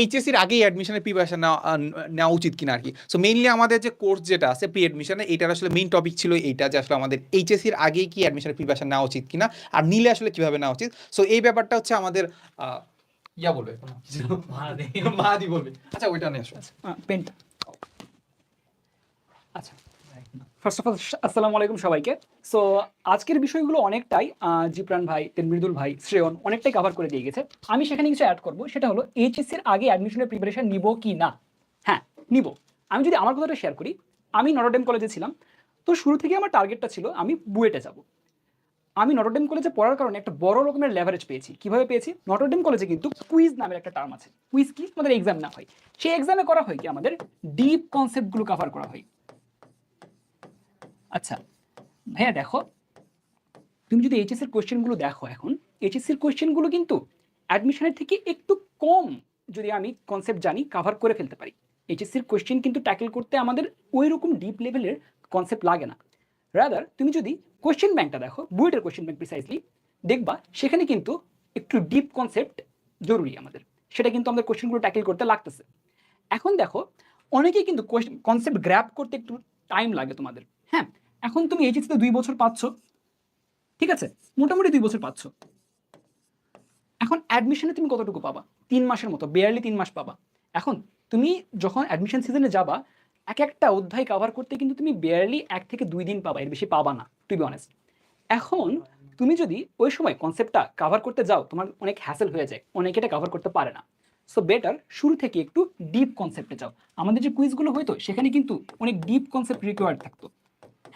এইচএসির আগেই অ্যাডমিশনের প্রিপারেশন নেওয়া নেওয়া উচিত কিনা আর কি। সো মেইনলি আমাদের যে কোর্স যেটা আছে প্রি অ্যাডমিশনে এটার আসলে মেইন টপিক ছিল এইটা যে আসলে আমাদের এইচএসির আগেই কি অ্যাডমিশনের প্রিপারেশন নেওয়া উচিত কিনা আর নিলে আসলে কীভাবে নেওয়া উচিত। সো এই ব্যাপারটা হচ্ছে আমাদের আহ, ইয়া বলবে মাহাদি। বলবে। আচ্ছা ওইটা নিয়ে আসো। পেন্ট। আচ্ছা। ফার্স্ট অফ অল আসসালামু আলাইকুম সবাইকে। সো আজকের বিষয়গুলো অনেকটাই আহ, জিপ্রান ভাই তেন মৃদুল ভাই শ্রেয়ন অনেকটাই কভার করে দিয়ে গেছে। আমি সেখানে কিছু অ্যাড করব সেটা হলো এইচএসসির আগে অ্যাডমিশনের প্রিপারেশন নিব কি না? হ্যাঁ নিব। আমি যদি আমার কথাটা শেয়ার করি আমি নটরডেম কলেজে ছিলাম তো শুরু থেকে আমার টার্গেটটা ছিল আমি বুয়েটে যাব। আমি নটরডেম কলেজে পড়ার কারণে একটা বড় রকমের লেভারেজ পেয়েছি। কীভাবে পেয়েছি? নটরডেম কলেজে কিন্তু কুইজ নামের একটা টার্ম আছে। কুইজ কি? আমাদের এক্সাম না হয়। সেই এক্সামে করা হয় কি? আমাদের ডিপ কনসেপ্টগুলো কভার করা হয়। আচ্ছা ভাইয়া দেখো, তুমি যদি এইচএস এর কোয়েশ্চেনগুলো দেখো এখন এইচএস এর কোয়েশ্চেনগুলো কিন্তু অ্যাডমিশনের থেকে একটু কম যদি আমি কনসেপ্ট জানি কভার করে ফেলতে পারি। এইচএসসির কোয়েশ্চেন কিন্তু ট্যাকেল করতে আমাদের ওই রকম ডিপ লেভেলের কনসেপ্ট লাগে না। রাদার তুমি যদি কোয়েশ্চেন ব্যাংকটা দেখো বুয়েটের কোয়েশ্চেন ব্যাংক প্রিসাইজলি দেখবা সেখানে কিন্তু একটু ডিপ কনসেপ্ট জরুরি আমাদের। সেটা কিন্তু আমাদের কোয়েশ্চেনগুলো ট্যাকেল করতে লাগতেছে। এখন দেখো, অনেকেই কিন্তু কনসেপ্ট গ্র্যাপ করতে একটু টাইম লাগে তোমাদের। হ্যাঁ এখন তুমি এইচএসিতে দুই বছর পাচ্ছ। ঠিক আছে? মোটামুটি দুই বছর পাচ্ছ। এখন অ্যাডমিশনে তুমি কতটুকু পাবা? তিন মাসের মতো বেয়ারলি তিন মাস পাবা। এখন তুমি যখন অ্যাডমিশন সিজনে যাবা, এক একটা অধ্যায় কভার করতে কিন্তু তুমি বেয়ারলি এক থেকে দুই দিন পাবা, এর বেশি পাবা না টু বি অনেস্ট এখন তুমি যদি ওই সময় কনসেপ্টটা কভার করতে যাও, তোমার অনেক হ্যাসেল হয়ে যায়, অনেকে এটা কভার করতে পারে না। সো বেটার শুরু থেকে একটু ডিপ কনসেপ্টে যাও। আমাদের যে কুইজগুলো হইতো, সেখানে কিন্তু অনেক ডিপ কনসেপ্ট রিকোয়ার্ড থাকতো।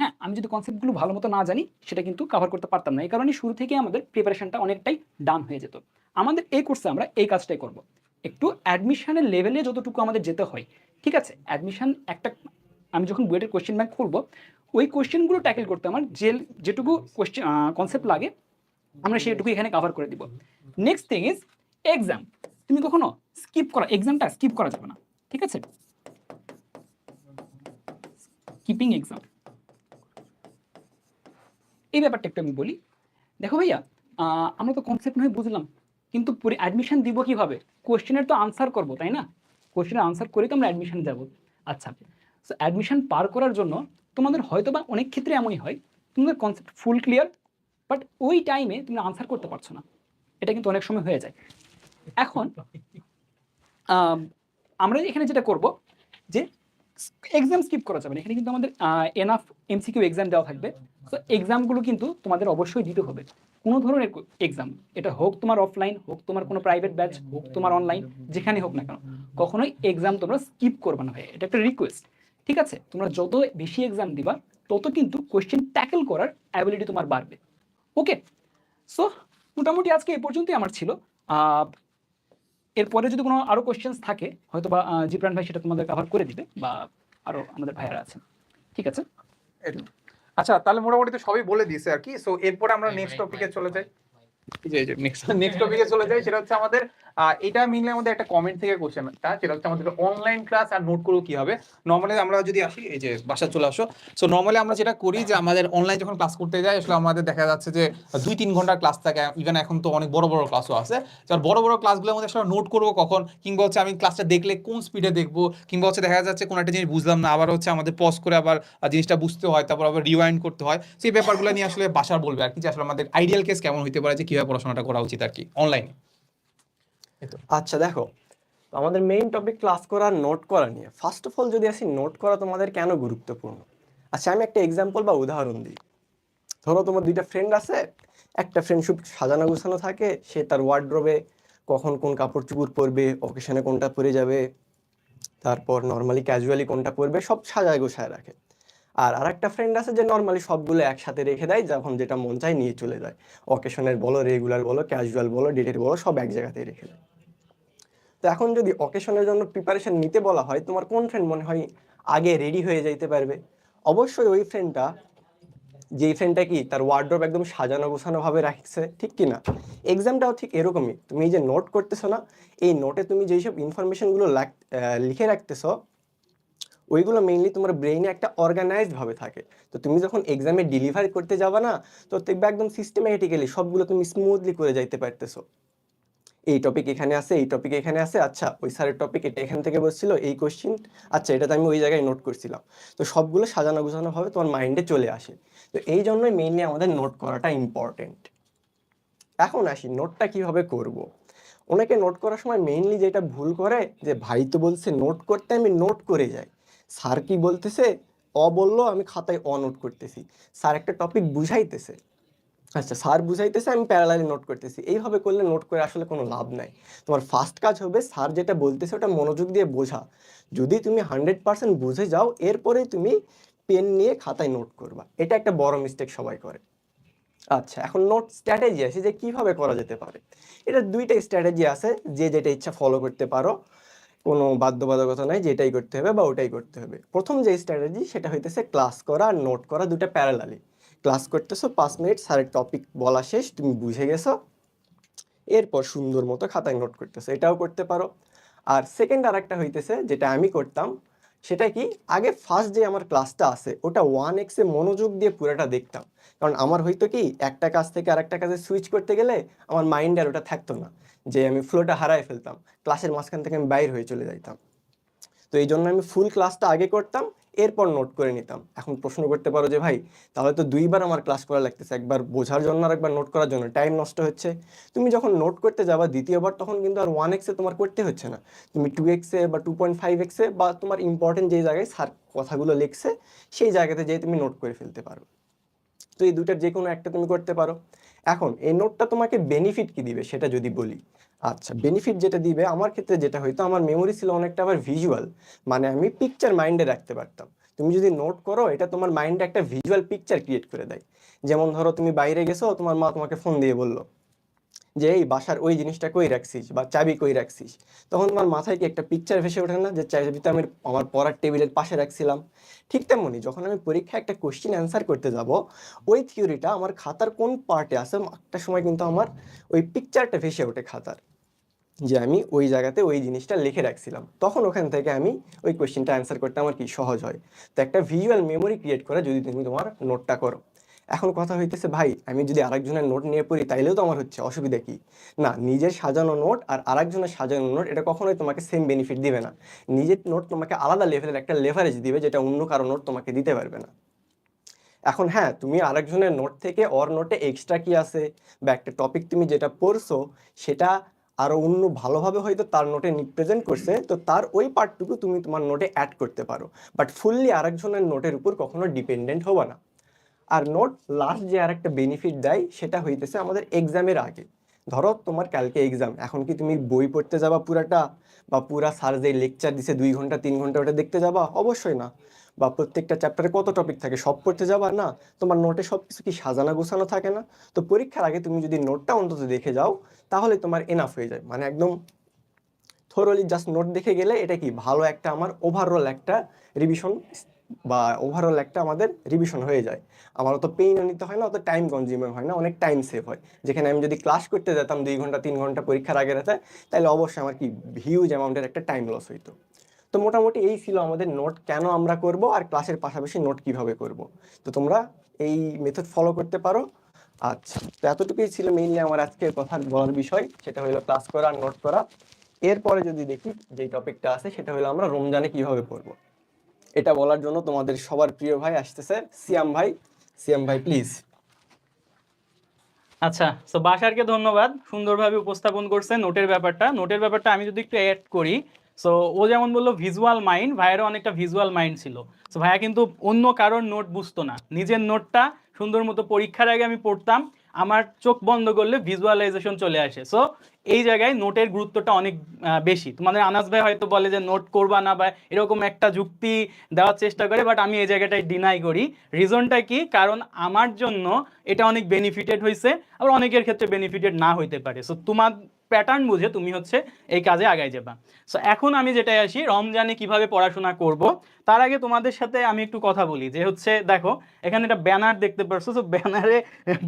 হ্যাঁ আমি যদি কনসেপ্টগুলো ভালো মতো না জানি, সেটা কিন্তু কভার করতে পারতাম না। এই কারণে শুরু থেকে আমাদের প্রিপারেশনটা অনেকটাই ডাউন হয়ে যেত। আমাদের এই কোর্সে আমরা এই কাজটাই করব। একটু অ্যাডমিশনের লেভেলে যতটুকু আমাদের যেতে হয়, ঠিক আছে? অ্যাডমিশন একটা, আমি যখন বুয়েটের কোয়েশ্চেন ব্যাংক খুলবো, ওই কোয়েশ্চেনগুলো ট্যাকেল করতে আমার যে, যেটুকু কোয়েশ্চেন কনসেপ্ট লাগে, আমরা সেটুকু এখানে কভার করে দিব। নেক্সট থিং ইজ এক্সাম তুমি কখনো স্কিপ করা এক্সামটা স্কিপ করা যাবে না, ঠিক আছে? স্কিপিং এক্সাম এই ব্যাপারটা একটু আমি বলি। দেখো ভাইয়া আমরা তো কনসেপ্ট নয় বুঝলাম কিন্তু অ্যাডমিশন দিব কীভাবে? কোশ্চেনের তো আনসার করব তাই না? কোশ্চেনের আনসার করেই তো আমরা অ্যাডমিশন যাব। আচ্ছা সো অ্যাডমিশন পার করার জন্য তোমাদের হয়তো বা অনেক ক্ষেত্রে এমনই হয় তোমাদের কনসেপ্ট ফুল ক্লিয়ার বাট ওই টাইমে তুমি আনসার করতে পারছ না। এটা কিন্তু অনেক সময় হয়ে যায়। এখন আম, আমরা এখানে যেটা করব যে এক্সাম স্কিপ করা যাবে না। এখানে কিন্তু আমাদের এনাফ এমসিকিউ এক্সাম দেওয়া থাকবে। তো এক্সামগুলো কিন্তু তোমাদের অবশ্যই দিতে হবে। কোনো ধরনের এক্সাম এটা হোক তোমার অফলাইন হোক তোমার কোনো প্রাইভেট ব্যাচ হোক তোমার অনলাইন যেখানে হোক না কেন, কখনোই এক্সাম তোমরা স্কিপ করবে না ভাই। এটা একটা রিকোয়েস্ট ঠিক আছে? তোমরা যত বেশি এক্সাম দিবা, তত কিন্তু কোয়েশ্চেন ট্যাকেল করার অ্যাবিলিটি তোমার বাড়বে। ওকে সো মোটামুটি আজকে এই পর্যন্তই আমার ছিল। এরপরে যদি কোনো আরও কোশ্চেন্স থাকে হয়তো বা জিপ্রাণ ভাই সেটা তোমাদের কভার করে দিবে, বা আরও আমাদের ভাইয়ারা আছেন। ঠিক আছে। আচ্ছা তাহলে মোটামুটি তো সবই বলে দিয়েছে আর কি। সো এরপরে আমরা নেক্সট টপিকে চলে যাই। আমাদের দেখা যাচ্ছে যে, দুই তিন ঘণ্টার ক্লাস থাকে ইভেন এখন তো অনেক বড় বড় ক্লাসও আছে বড় বড় ক্লাসগুলোর মধ্যে নোট করব কখন, কিংবা হচ্ছে আমি ক্লাসটা দেখলে কোন স্পিডে দেখব, কিংবা হচ্ছে দেখা যাচ্ছে কোনো একটা জিনিস বুঝলাম না, আবার হচ্ছে আমাদের পজ করে আবার জিনিসটা বুঝতে হয়, তারপর আবার রিওয়াইন্ড করতে হয়, সেই ব্যাপারগুলো নিয়ে আসলে বাসার বলবে আর কি আসলে আমাদের আইডিয়াল কেস কেমন হতে পারে, যে কীভাবে পড়াশোনাটা করা উচিত আর কি অনলাইনে আচ্ছা দেখো আমাদের মেইন টপিক ক্লাস করা নোট করা নিয়ে। ফার্স্ট অফ অল যদি আসি নোট করা তোমাদের কেন গুরুত্বপূর্ণ? আচ্ছা আমি একটা এক্সাম্পল বা উদাহরণ দিই। ধরো, তোমার দুইটা ফ্রেন্ড আছে, একটা ফ্রেন্ড সাজানো গোছানো থাকে, সে তার ওয়ার্ড্রোবে কখন কোন কাপড় চুপড় পরবে অকেশনে কোনটা পরে যাবে, তারপর নর্মালি ক্যাজুয়ালি কোনটা পরবে, সব সাজায় গোছায় রাখে। আর আরেকটা ফ্রেন্ড আছে যে নর্মালি সবগুলো একসাথে রেখে দেয়, যখন যেটা মন চায় নিয়ে চলে যায়। অকেশনের বলো রেগুলার বলো ক্যাজুয়াল বলো ডেটের বলো, সব এক জায়গাতেই রেখে দেয়। তো এখন যদি অকেশনের জন্য প্রিপারেশন নিতে বলা হয়, তোমার কোন ফ্রেন্ড মনে হয় আগে রেডি হয়ে যাইতে পারবে? অবশ্যই ওই ফ্রেন্ডটা যেই ফ্রেন্ডটা কি তার ওয়ার্ড্রোব একদম সাজানো গোছানোভাবে রাখছে, ঠিক কি না এক্সামটাও ঠিক এরকমই। তুমি এই যে নোট করতেছো না, এই নোটে তুমি যেসব ইনফরমেশনগুলো লিখে রাখতেছো ওইগুলো মেইনলি তোমার ব্রেইনে একটা অর্গানাইজড ভাবে থাকে। তো তুমি যখন এক্সামে ডেলিভারি করতে যাবে না, তো দেখবে একদম সিস্টেম্যাটিক্যালি সবগুলো তুমি স্মুথলি করে যাইতে পারতেছো। এই টপিক এখানে আছে, এই টপিক এখানে আছে আচ্ছা ওই স্যারের টপিক এটা এখান থেকে বসছিল, এই কোশ্চিন আচ্ছা এটা তো আমি ওই জায়গায় নোট করছিলাম। তো সবগুলো সাজানো গুছানো ভাবে তোমার মাইন্ডে চলে আসে। তো এই জন্যই মেইনলি আমাদের নোট করাটা ইম্পর্টেন্ট এখন আসি নোটটা কীভাবে করব। অনেকে নোট করার সময় মেইনলি যেটা ভুল করে, যে ভাই তো বলছে নোট করতে, আমি নোট করে যাই। স্যার কি বলতেছে? অ বলল, আমি খাতায় অ নোট করতেছি। স্যার একটা টপিক বুঝাইতেছে। আচ্ছা স্যার বুঝাইতেছে, আমি প্যারালালি নোট করতেছি। এইভাবে করলে নোট করে আসলে কোনো লাভ নাই। তোমার ফার্স্ট কাজ হবে, স্যার যেটা বলতেছে ওটা মনোযোগ দিয়ে বোঝা। যদি তুমি হান্ড্রেড পার্সেন্ট বুঝে যাও এরপরে তুমি পেন নিয়ে খাতায় নোট করবা। এটা একটা বড় মিস্টেক সবাই করে। আচ্ছা এখন নোট স্ট্র্যাটেজি আছে যে কীভাবে করা যেতে পারে। এটা দুইটা স্ট্র্যাটেজি আছে, যে যেটা ইচ্ছা ফলো করতে পারো। কোনো বাধ্যবাধকতা নাই যে এটাই করতে হবে বা ওটাই করতে হবে। প্রথম যে স্ট্র্যাটেজি সেটা হইতেছে ক্লাস করা আর নোট করা দুটো প্যারালালি ক্লাস করতেছো পাঁচ মিনিট স্যারের টপিক বলা শেষ, তুমি বুঝে গেছো। এরপর সুন্দর মতো খাতায় নোট করতেছো, এটাও করতে পারো। আর সেকেন্ড আর একটা হইতেছে, যেটা আমি করতাম, সেটা কি? আগে ফার্স্ট যে আমার ক্লাসটা আছে, ওটা ওয়ান এক্সে মনোযোগ দিয়ে পুরোটা দেখতাম। কারণ আমার হয়তো কি, একটা কাজ থেকে আরেকটা কাজে সুইচ করতে গেলে আমার মাইন্ড আর ওটা থাকতো না। যে আমি ফ্লোটা হারায় ফেলতাম ক্লাসের মাঝখান থেকে আমি বাইর হয়ে চলে যাইতাম। তো এই জন্য আমি ফুল ক্লাসটা আগে করতাম, এরপর নোট করে নিতাম। এখন প্রশ্ন করতে পারো যে, ভাই, তাহলে তো দুইবার আমার ক্লাস করা লাগতেছে, একবার বোঝার জন্য আর একবার নোট করার জন্য। টাইম নষ্ট হচ্ছে। তুমি যখন নোট করতে যাবা দ্বিতীয়বার, তখন কিন্তু আর ওয়ান এক্সে তোমার করতে হচ্ছে না। তুমি টু এক্সে বা টু পয়েন্ট ফাইভ এক্সে বা তোমার ইম্পর্টেন্ট যে জায়গায় স্যার কথাগুলো লিখছে, সেই জায়গাতে যেয়ে তুমি নোট করে ফেলতে পারো। তো এই দুটার যে কোনো একটা তুমি করতে পারো। এখন, এই নোটটা তোমাকে বেনিফিট কি দিবে সেটা যদি বলি? আচ্ছা বেনিফিট যেটা দিবে, আমার ক্ষেত্রে যেটা হয়তো আমার মেমোরি ছিল অনেকটা আবার ভিজুয়াল মানে আমি পিকচার মাইন্ডে রাখতে পারতাম। তুমি যদি নোট করো, এটা তোমার মাইন্ডে একটা ভিজুয়াল পিকচার ক্রিয়েট করে দেয়। যেমন ধরো, তুমি বাইরে গেছো, তোমার মা তোমাকে ফোন দিয়ে বলল যে, এই বাসার ওই জিনিসটা কই রাখছিস বা চাবি কই রাখছিস? তখন তোমার মাথায় কি একটা পিকচার ভেসে ওঠে না যে চাবিটা আমি আমার পড়ার টেবিলের পাশে রাখছিলাম? ঠিক তেমনি যখন আমি পরীক্ষায় একটা কোশ্চেন অ্যান্সার করতে যাব, ওই থিওরিটা আমার খাতার কোন পার্টে আছে, একটা সময় কিন্তু আমার ওই পিকচারটা ভেসে ওঠে খাতার, যে, আমি ওই জায়গাতে ওই জিনিসটা লিখে রাখছিলাম। তখন ওখান থেকে আমি ওই কোশ্চেনটা অ্যান্সার করতে আমার কি সহজ হয়? তো একটা ভিজুয়াল মেমোরি ক্রিয়েট করে যদি তুমি তোমার নোটটা করো। এখন কথা হইতেছে, ভাই, আমি যদি আরেকজনের নোট নিয়ে পড়ি, তাইলেও তো আমার হচ্ছে, অসুবিধা কি? না, নিজের সাজানো নোট আর আরেকজনের সাজানো নোট, এটা কখনোই তোমাকে সেম বেনিফিট দিবে না। নিজের নোট তোমাকে আলাদা লেভেলের একটা লেভারেজ দিবে, যেটা অন্য কারও নোট তোমাকে দিতে পারবে না। এখন হ্যাঁ তুমি আরেকজনের নোট থেকে ওর নোটে এক্সট্রা কি আছে বা একটা টপিক তুমি যেটা পড়ছো, সেটা আরও অন্য ভালোভাবে হয়তো তার নোটে রিপ্রেজেন্ট করছে, তো তার ওই পার্টটুকু তুমি তোমার নোটে অ্যাড করতে পারো। বাট ফুললি আরেকজনের নোটের উপর কখনো ডিপেন্ডেন্ট হবে না। আর নোট লাস্ট যে আর একটা বেনিফিট দেয়, সেটা হইতেছে আমাদের এক্সামের আগে। ধরো তোমার কালকে এক্সাম এখন কি তুমি বই পড়তে যাবা পুরাটা? বা পুরা স্যার যে লেকচার দিছে দুই ঘণ্টা, তিন ঘণ্টা ওটা দেখতে যাবা? অবশ্যই না। বা প্রত্যেকটা চ্যাপ্টারে কত টপিক থাকে, সব পড়তে যাবা? না। তোমার নোটে সব কিছু কি সাজানো গোছানো থাকে না? তো পরীক্ষার আগে তুমি যদি নোটটা অন্তত দেখে যাও, তাহলে তোমার এনাফ হয়ে যায়। মানে একদম থোরলি জাস্ট নোট দেখে গেলে এটা কি? ভালো একটা আমার ওভারঅল একটা রিভিশন বা ওভারঅল একটা আমাদের রিভিশন হয়ে যায়। আমার অত পেইনও নিতে হয় না, অত টাইম কনজিউমিং হয় না, অনেক টাইম সেভ হয়। যেখানে আমি যদি ক্লাস করতে যেতাম দুই ঘণ্টা, তিন ঘণ্টা পরীক্ষার আগে রাতে তাহলে অবশ্যই আমার কি হিউজ অ্যামাউন্টের একটা টাইম লস হইতো। তো মোটামুটি এই ছিল আমাদের নোট কেন আমরা করব আর ক্লাসের পাশাপাশি নোট কীভাবে করব। তো তোমরা এই মেথড ফলো করতে পারো। আচ্ছা তো এতটুকুই ছিল মেইনলি আমার আজকের কথা বলার বিষয়। সেটা হলো ক্লাস করা নোট করা। এরপরে যদি দেখি যে টপিকটা আছে, সেটা হলো আমরা রমজানে কীভাবে পড়ব এটা বলার জন্য তোমাদের সবার প্রিয় ভাই আসতেছে সিয়াম ভাই। সিয়াম ভাই প্লিজ আচ্ছা তো বাসারকে ধন্যবাদ। সুন্দরভাবে উপস্থাপন করছে নোটের ব্যাপারটা। নোটের ব্যাপারটা আমি যদি একটু অ্যাড করি সো ও যেমন বলল ভিজুয়াল মাইন্ড ভাইয়েরও অনেকটা ভিজুয়াল মাইন্ড ছিল। সো ভাইয়া কিন্তু অন্য কারোর নোট বুঝতো না। নিজের নোটটা সুন্দর মতো পরীক্ষার আগে আমি পড়তাম। আমার চোখ বন্ধ করলে ভিজুয়ালাইজেশন চলে আসে। সো এই জায়গায় নোটের গুরুত্বটা অনেক বেশি। তোমাদের আনাস ভাই হয়তো বলে যে নোট করবা না বা এরকম একটা যুক্তি দেওয়ার চেষ্টা করে বাট আমি এই জায়গাটায় ডিনাই করি। রিজনটা কি? কারণ আমার জন্য এটা অনেক বেনিফিটেড হয়েছে আবার অনেকের ক্ষেত্রে বেনিফিটেড না হইতে পারে। সো তোমার প্যাটার্ন বুঝে তুমি হচ্ছে এই কাজে আগায় যাবা। সো এখন আমি যেটাই আসি, রমজানে কীভাবে পড়াশোনা করব, তার আগে তোমাদের সাথে আমি একটু কথা বলি। যে হচ্ছে, দেখো, এখানে একটা ব্যানার দেখতে পারছ। তো ব্যানারে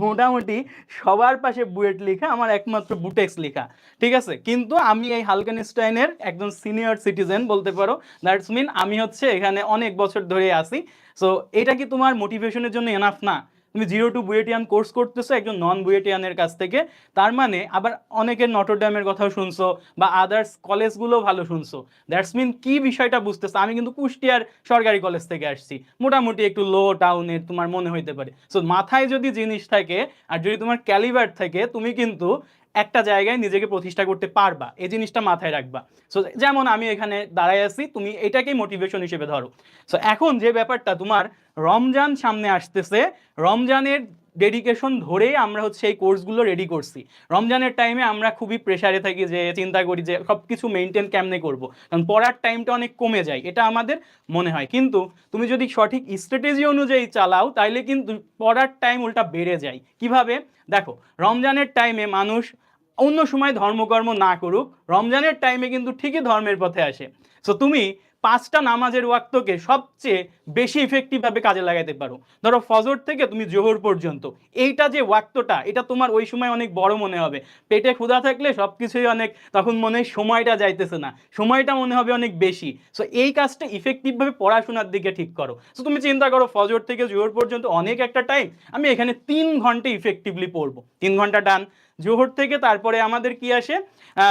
মোটামুটি সবার পাশে বুয়েট লেখা, আমার একমাত্র বুটেক্স লেখা। ঠিক আছে? কিন্তু আমি এই হালকানিস্টাইনের একজন সিনিয়র সিটিজেন বলতে পারো। দ্যাটস মিন আমি হচ্ছে এখানে অনেক বছর ধরে আছি। সো এটা কি তোমার মোটিভেশনের জন্য এনাফ না? তুমি জিরো টু বুয়েটিয়ান কোর্স করতেছো, একজন নন বুয়েটিয়ানের কাছ থেকে। তার মানে আবার অনেকের নটরড্যামের কথাও শুনছো বা আদার্স কলেজগুলো ভালো শুনছো। দ্যাটস মিন কি বিষয়টা বুঝতেছো? আমি কিন্তু কুষ্টিয়ার সরকারি কলেজ থেকে আসছি। মোটামুটি একটু লো টাউনের তোমার মনে হইতে পারে। সো মাথায় যদি জিনিস থাকে, আর যদি তোমার ক্যালিবার থাকে, তুমি কিন্তু একটা জায়গায় নিজেকে প্রতিষ্ঠা করতে পারবা, এই জিনিসটা মাথায় রাখবা। সো যেমন আমি এখানে দাঁড়ায় আছি, তুমি এটাকেই মোটিভেশন হিসেবে ধরো। সো এখন যে ব্যাপারটা, তোমার রমজান সামনে আসতেছে, রমজানের ডেডিকেশন ধরেই আমরা হচ্ছে এই কোর্সগুলো রেডি করছি। রমজানের টাইমে আমরা খুবই প্রেশারে থাকি যে, চিন্তা করি যে সব কিছু মেনটেন কেমনে করব? কারণ পড়ার টাইমটা অনেক কমে যায়, এটা আমাদের মনে হয়। কিন্তু তুমি যদি সঠিক স্ট্র্যাটেজি অনুযায়ী চালাও, তাইলে কিন্তু পড়ার টাইম উল্টা বেড়ে যায়। কীভাবে? দেখো, রমজানের টাইমে মানুষ অন্য সময় ধর্মকর্ম না করুক, রমজানের টাইমে কিন্তু ঠিকই ধর্মের পথে আসে। সো তুমি পাঁচটা নামাজের ওয়াক্তকে সবচেয়ে বেশি ইফেক্টিভভাবে কাজে লাগাতে পারো। ধরো ফজর থেকে তুমি জোহর পর্যন্ত। এইটা যে ওয়াক্তটা, এটা তোমার ওই সময় অনেক বড় মনে হবে। পেটে ক্ষুধা থাকলে সব কিছুই অনেক, তখন মনে সময়টা যাইতেছে না। সময়টা মনে হবে অনেক বেশি। সো এই কাজটা ইফেক্টিভভাবে পড়াশোনার দিকে ঠিক করো। সো তুমি চিন্তা করো, ফজর থেকে জোহর পর্যন্ত অনেক একটা টাইম আমি এখানে তিন ঘণ্টা ইফেক্টিভলি পড়ব। তিন ঘণ্টা ডান জোহর থেকে তারপরে আমাদের কি আসে?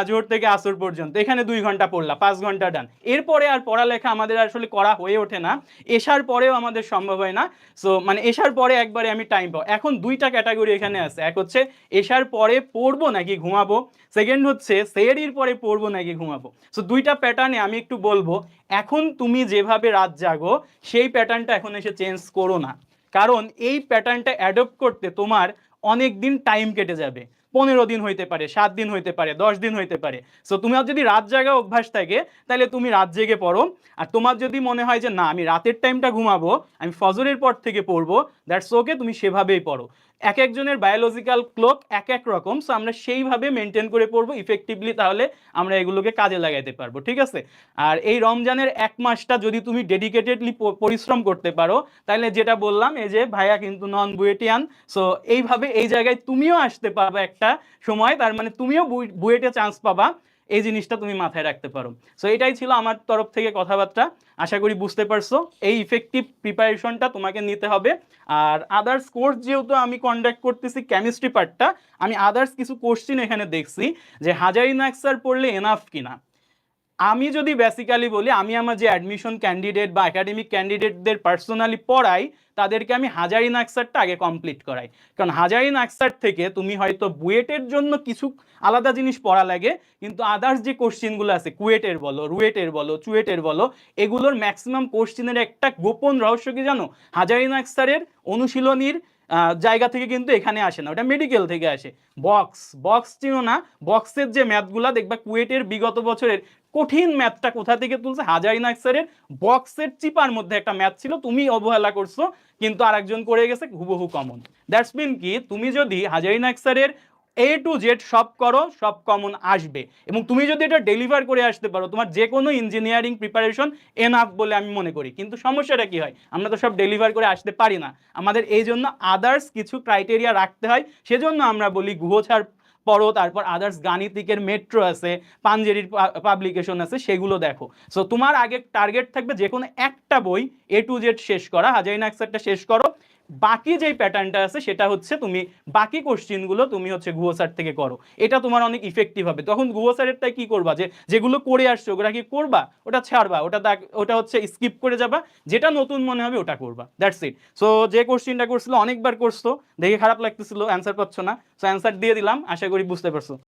জোহর থেকে আসর পর্যন্ত। এখানে দুই ঘণ্টা পড়লা পাঁচ ঘণ্টা ডান এরপরে আর পড়ালেখা আমাদের আসলে করা হয়ে ওঠে না। এসার পরেও আমাদের সম্ভব হয় না। সো মানে এসার পরে একবারে আমি টাইম পাবো। এখন দুইটা ক্যাটাগরি এখানে আছে। এক হচ্ছে, এসার পরে পড়ব নাকি ঘুমাবো? সেকেন্ড হচ্ছে সেরির পরে পড়ব নাকি ঘুমাবো? সো দুইটা প্যাটার্নে আমি একটু বলব। এখন তুমি যেভাবে রাত জাগো, সেই প্যাটার্নটা এখন এসে চেঞ্জ করো না। কারণ এই প্যাটার্নটা অ্যাডপ্ট করতে তোমার অনেক দিন টাইম কেটে যাবে। পনেরো দিন হইতে পারে, সাত দিন হইতে পারে, দশ দিন হইতে পারে। সো তোমার যদি রাত জাগা অভ্যাস থাকে তাহলে তুমি রাত জেগে পড়ো। আর তোমার যদি মনে হয় যে, না, আমি রাতের টাইমটা ঘুমাবো, আমি ফজরের পর থেকে পড়ব দ্যাটস ওকে তুমি সেভাবেই পড়ো। এক একজনের বায়োলজিক্যাল ক্লক এক এক রকম সো আমরা সেইভাবে মেনটেন করে পড়ব ইফেক্টিভলি তাহলে আমরা এগুলোকে কাজে লাগাইতে পারব, ঠিক আছে? আর এই রমজানের এক মাসটা যদি তুমি ডেডিকেটেডলি পরিশ্রম করতে পারো, তাহলে যেটা বললাম, এই যে ভাইয়া কিন্তু নন বুয়েটিয়ান সো এইভাবে এই জায়গায় তুমিও আসতে পারবে একটা সময়, তার মানে তুমিও বুয়ে- বুয়েটে চান্স পাবা। এই জিনিসটা তুমি মাথায় রাখতে পারো। সো এটাই ছিল আমার তরফ থেকে কথাবার্তা। আশা করি বুঝতে পারছ। এই ইফেক্টিভ প্রিপারেশনটা তোমাকে নিতে হবে। আর আদার্স কোর্স যেহেতু আমি কন্ডাক্ট করতেছি কেমিস্ট্রি পার্টটা আমি আদার্স কিছু কোশ্চিন এখানে দেখছি যে হাজারি নাক্সার পড়লে এনাফ কিনা। আমি যদি বেসিক্যালি বলি, আমি আমার যে অ্যাডমিশন ক্যান্ডিডেট বা একাডেমিক ক্যান্ডিডেটদের পার্সোনালি পড়াই, তাদেরকে আমি হাজারি নাক্সারটা আগে কমপ্লিট করাই। কারণ হাজারি নাক্সার থেকে তুমি হয়তো বুয়েটের জন্য কিছু আলাদা জিনিস পড়া লাগে, কিন্তু আদার্স যে কোশ্চিনগুলো আছে, কুয়েটের বলো, রুয়েটের বলো, চুয়েটের বলো, এগুলোর ম্যাক্সিমাম কোশ্চিনের একটা গোপন রহস্য কি জানো? হাজারি নাক্সারের অনুশীলনীর জায়গা থেকে কিন্তু এখানে আসে না, ওটা মেডিকেল থেকে আসে। বক্স বক্স চিনো না বক্সের যে ম্যাথগুলা দেখবা কুয়েটের বিগত বছরের কঠিন ম্যাথটা কোথা থেকে তুলছে? হাজারি নাকসারের বক্সের চিপার মধ্যে একটা ম্যাথ ছিল, তুমি অবহেলা করছ, কিন্তু আরেকজন করে গেছে, হুবহু কমন দ্যাটস মিন কি, তুমি যদি হাজারি নাক্সারের এ টু জেড সব করো, সব কমন আসবে। এবং তুমি যদি এটা ডেলিভার করে আসতে পারো, তোমার যে কোনো ইঞ্জিনিয়ারিং প্রিপারেশন এনাফ বলে আমি মনে করি। কিন্তু সমস্যাটা কি হয়? আমরা তো সব ডেলিভার করে আসতে পারি না। আমাদের এই জন্য আদার্স কিছু ক্রাইটেরিয়া রাখতে হয়। সেজন্য আমরা বলি গুহছাড় পড়ো, তারপর আদার্স গাণিতিকের মেট্রো আছে, পাঞ্জেরির পাবলিকেশন আছে, সেগুলো দেখো। সো তোমার আগে টার্গেট থাকবে যে কোনো একটা বই এ টু জেড শেষ করা। হাজারিন অ্যাক্সারটা শেষ করো। বাকি যেই প্যাটার্নটা আছে, সেটা হচ্ছে তুমি বাকি কোশ্চিনগুলো তুমি হচ্ছে গুহসার থেকে করো। এটা তোমার অনেক ইফেক্টিভ হবে। তখন গুহসারেরটাই কি করবা যে, যেগুলো করে আসছো, ওগুলা কি করবা? ওটা ছাড়বা। ওটা ওটা হচ্ছে স্কিপ করে যাবা। যেটা নতুন মনে হবে, ওটা করবা। দ্যাটস ইট সো যে কোশ্চিনটা করছিল, অনেকবার করছ। দেখে খারাপ লাগতেছিল অ্যান্সার পাচ্ছ না। সো অ্যান্সার দিয়ে দিলাম। আশা করি বুঝতে পারছ।